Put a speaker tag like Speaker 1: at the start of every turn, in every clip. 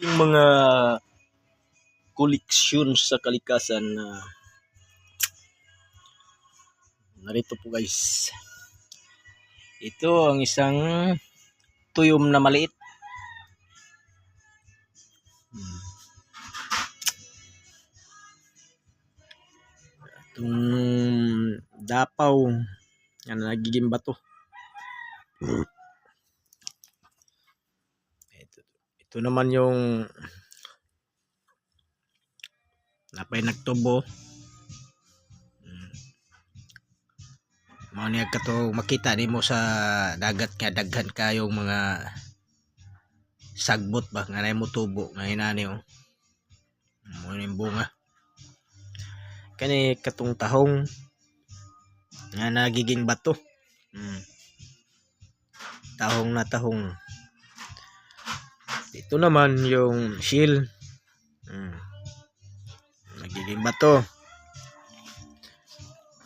Speaker 1: yung mga koleksyon sa kalikasan na narito po guys ito ang isang tuyom na maliit Hmm. itong dapaw yan nagiging bato ito, naman yung napay nagtubo. Mao niya kato makita nimo sa dagat nga daghan kayong mga sagbot ba nga nay mo tubo nga hinani oh. Mo ni bunga. Kani katong tahong nga nagiging bato. Mm. Tahong na tahong. Ito naman yung shield. Mm. Nagiging bato.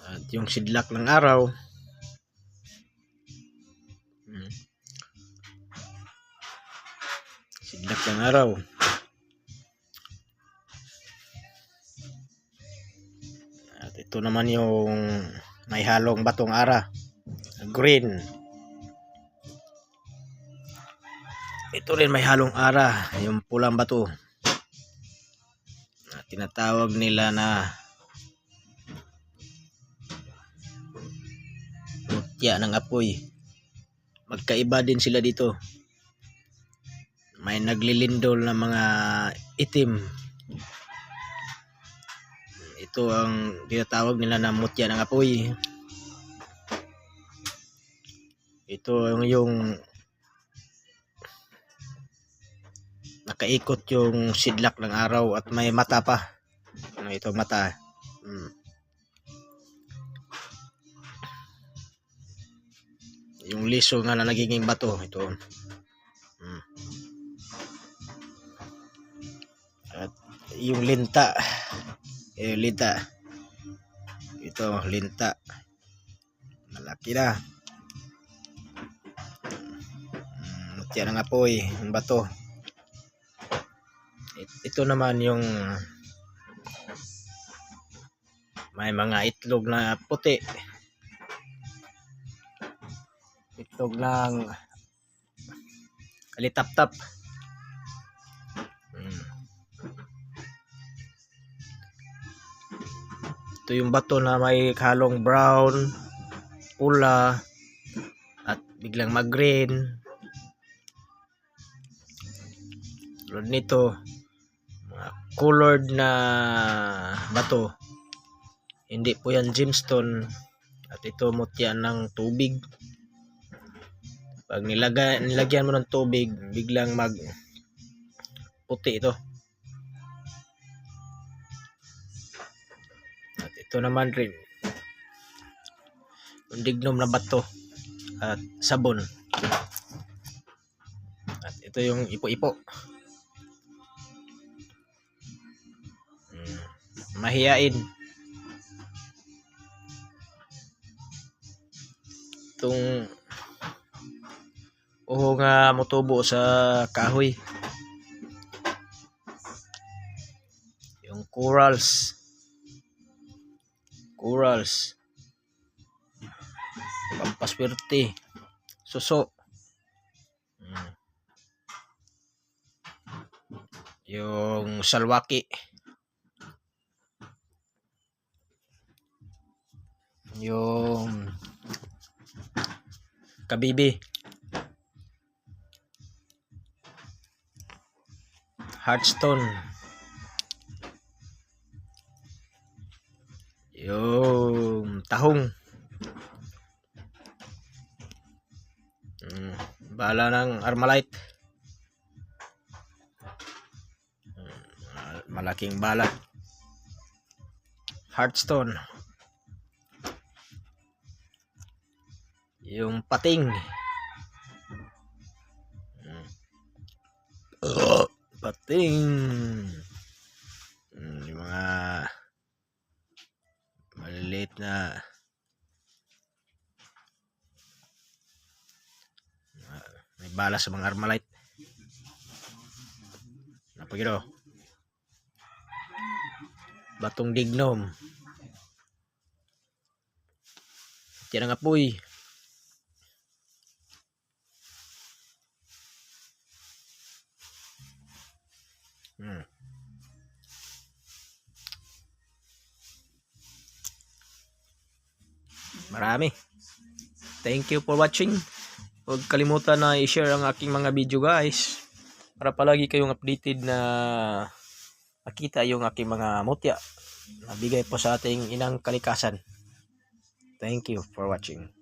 Speaker 1: At yung sidlak ng araw. Mm. Sidlak ng araw. At ito naman yung may halong batong ara. Green. Ito rin may halong ara. Yung pulang bato. Na tinatawag nila na mutya ng apoy. Magkaiba din sila dito. May naglilindol na mga itim. Ito ang tinatawag nila na mutya ng apoy. Ito yung, yung nakaikot yung sidlak ng araw at may mata pa. Ano ito mata. Mm. Yung liso nga na nagiging bato ito. Mm. At yung linta. Eh, linta. Ito, linta. Malaki na. Mm, Mutya ng apoy, yung bato. It- Ito naman yung may mga itlog na puti. Itlog ng alitap-tap. Mm. Ito yung bato na may halong brown, pula, at biglang mag-green. Tulad nito, colored na bato. Hindi po yan gemstone. At ito mutya ng tubig. Pag nilagay, nilagyan mo ng tubig, biglang mag puti ito. At ito naman rin. Dignom na bato at sabon. At ito yung ipo-ipo. Mahiyain. Itong uho nga motubo sa kahoy. Yung corals. Corals. Pampaswerte. Suso. Mm. Yung salwaki. Yung kabibi. Heartstone. Yung tahong. Mm, bala ng Armalite. Mm, mal- malaking bala. Heartstone. Yung pating. Mm. pating. Mm, yung mga maliliit na may bala sa mga Armalite. Pagino. Batong dignom. Yan ang apoy. Hmm. Marami. Thank you for watching. Huwag kalimutan na i-share ang aking mga video guys. Para palagi kayong updated na makita yung aking mga mutya. Nabigay po sa ating inang kalikasan. Thank you for watching.